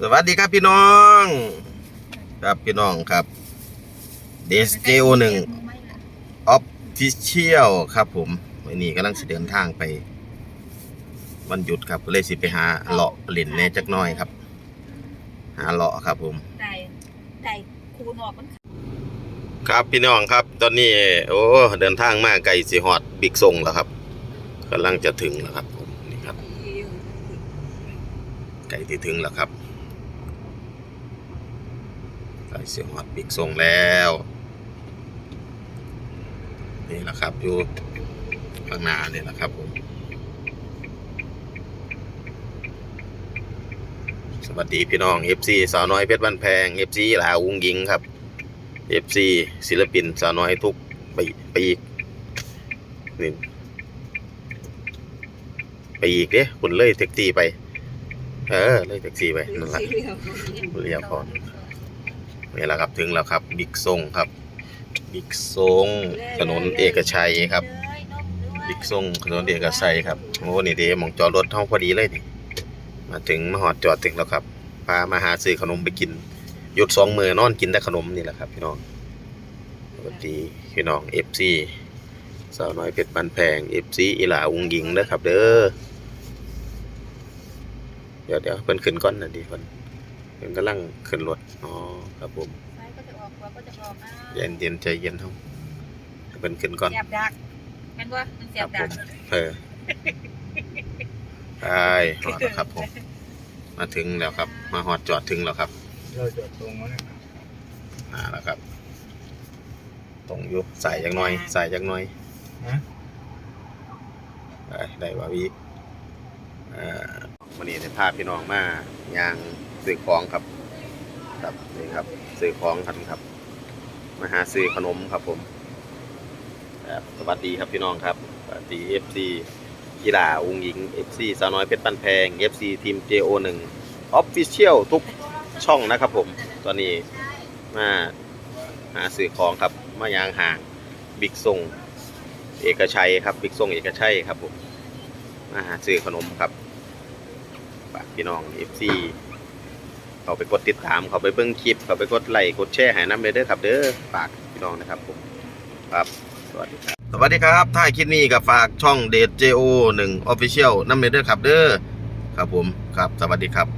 สวัสดีครับพี่น้อง ครับพี่น้องครับเดสเจโอหนึ่งออฟฟิเชียลครับผมวันนี้กำลังสิเดินทางไปวันหยุดครับก็เลยสิไปหาเลาะเล่นแหน่จักหน่อยครับ หาเลาะครับผม ไก่ไก่คูนอกมันครับพี่น้องครับ ตอนนี้ โอ้เดินทางมาไกลสิฮอดบิ๊กซงแล้วครับกำลังจะถึงแล้วครับผมนี่ครับ ไกลที่ถึงแล้วครับ ไกลสิฮอดบิ๊กซงแล้ว นี่แหละครับอยู่ข้างหน้านี่แหละครับผมสวัสดีพี่น้อง FC สาวน้อยเพชรบ้านแพง FC ลาวอุ้งยิงครับ FC ศิลปินสาวน้อยทุกไปไปอีกนี่ไปอีกเด้คุณเลยแท็กซี่ไป เออ เลยแท็กซี่ไปนั่นแหละเรียบพอ นี่แหละครับถึงแล้วครับบิ๊กซงครับบิ๊กซงถนนเอกชัยครับบิ๊กซงถนนเอกชัยครับโอ้นี่เดีมองจอดรถท้องพอดีเลยนี่มาถึงมาหอดจอดถึงแล้วครับพามาหาซื้อขนมไปกินหยุดสองมือนอนกินแต่ขนมนี่แหละครับ พี่น้องสวัสดีพี่น้องเอฟซีสาวน้อยเพชรบันแพงเอฟซีอีหลาอุงยิงนะครับ เด้อเดี๋ยวเดี๋ยวเพิ่นขึ้นก่อนนะดีเพิ่น เพิ่นกำลังขึ้นรถอ๋อครับผมซ้ายก็จะออกขวาก็จะออกอ่าเย็นเย็นใจเย็นเท่าให้เพิ่นขึ้นก่อนเสียบดักแม่นว่ามันเสียบดักเออไปหอดแล้วครับผม มาถึงแล้วครับ มาหอดจอดถึงแล้วครับเราจอดตรงนั้นนะครับมาแล้วครับ ตรงอยู่ใส่ยังน้อยใส่ยังน้อยฮะไปได้ว่าวีเอ่อวันนี้ได้พาพี่น้องมายาง ซื้อของครับ ครับนี่ครับซื้อของกันครับ มาหาซื้อขนมครับผมครับสวัสดีครับพี่น้องครับสวัสดี FC กีฬาอุ้งหญิง FC สาวน้อยเพชรปันแพง FC ทีม JO1 Official ทุกช่องนะครับผม ตอนนี้มาหาซื้อของครับมายางห่างบิ๊กซงเอกชัยครับบิ๊กซงเอกชัยครับผมมาหาซื้อขนมครับฝากพี่น้อง FC เขาไปกดติดตามเขาไปเบิ้งคลิปเขาไปกดไลค์กดแชร์ให้น้ำเลยเด้อครับ เด้อฝากพี่น้องนะครับผมครับสวัสดีครับสวัสดีครับถ้าคลิปนี้ก็ฝากช่องเดท JO 1 Official น้ำเลยเด้อครับเด้อครับผมครับ สวัสดีครับ